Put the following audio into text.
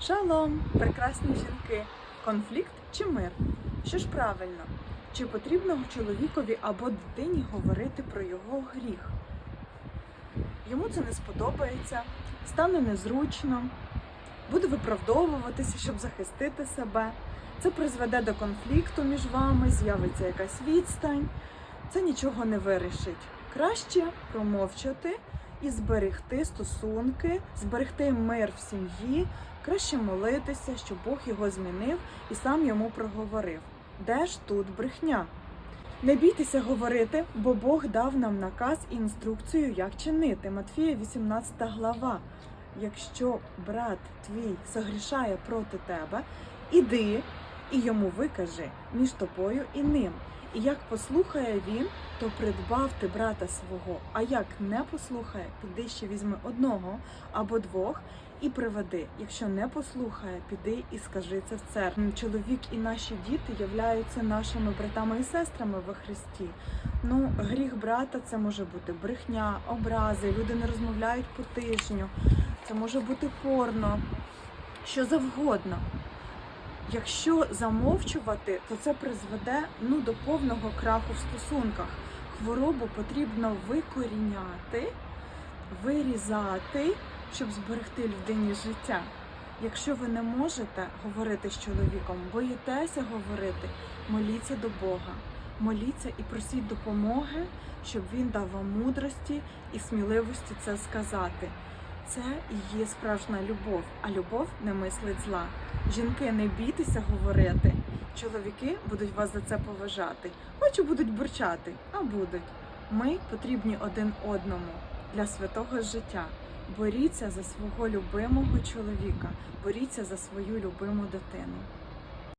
Шалом, прекрасні жінки! Конфлікт чи мир? Що ж правильно? Чи потрібно чоловікові або дитині говорити про його гріх? Йому це не сподобається, стане незручно, буде виправдовуватися, щоб захистити себе. Це призведе до конфлікту між вами, з'явиться якась відстань. Це нічого не вирішить. Краще промовчати і зберегти стосунки, зберегти мир в сім'ї, краще молитися, щоб Бог його змінив і сам йому проговорив. Де ж тут брехня? Не бійтеся говорити, бо Бог дав нам наказ і інструкцію, як чинити. Матфія 18 глава. Якщо брат твій согрішає проти тебе, іди і йому викажи між тобою і ним. І як послухає він, то придбав ти брата свого. А як не послухає, піди ще візьми одного або двох і приведи. Якщо не послухає, піди і скажи це в церкві. Чоловік і наші діти являються нашими братами і сестрами во Христі. Ну, гріх брата це може бути брехня, образи, люди не розмовляють по тижню, це може бути порно, що завгодно. Якщо замовчувати, то це призведе ну, до повного краху в стосунках. Хворобу потрібно викоріняти, вирізати, щоб зберегти людині життя. Якщо ви не можете говорити з чоловіком, боїтеся говорити, моліться до Бога, моліться і просіть допомоги, щоб він дав вам мудрості і сміливості це сказати. Це є справжня любов, а любов не мислить зла. Жінки, не бійтеся говорити. Чоловіки будуть вас за це поважати. Хоч і будуть бурчати, а будуть. Ми потрібні один одному для святого життя. Боріться за свого любимого чоловіка, боріться за свою любиму дитину.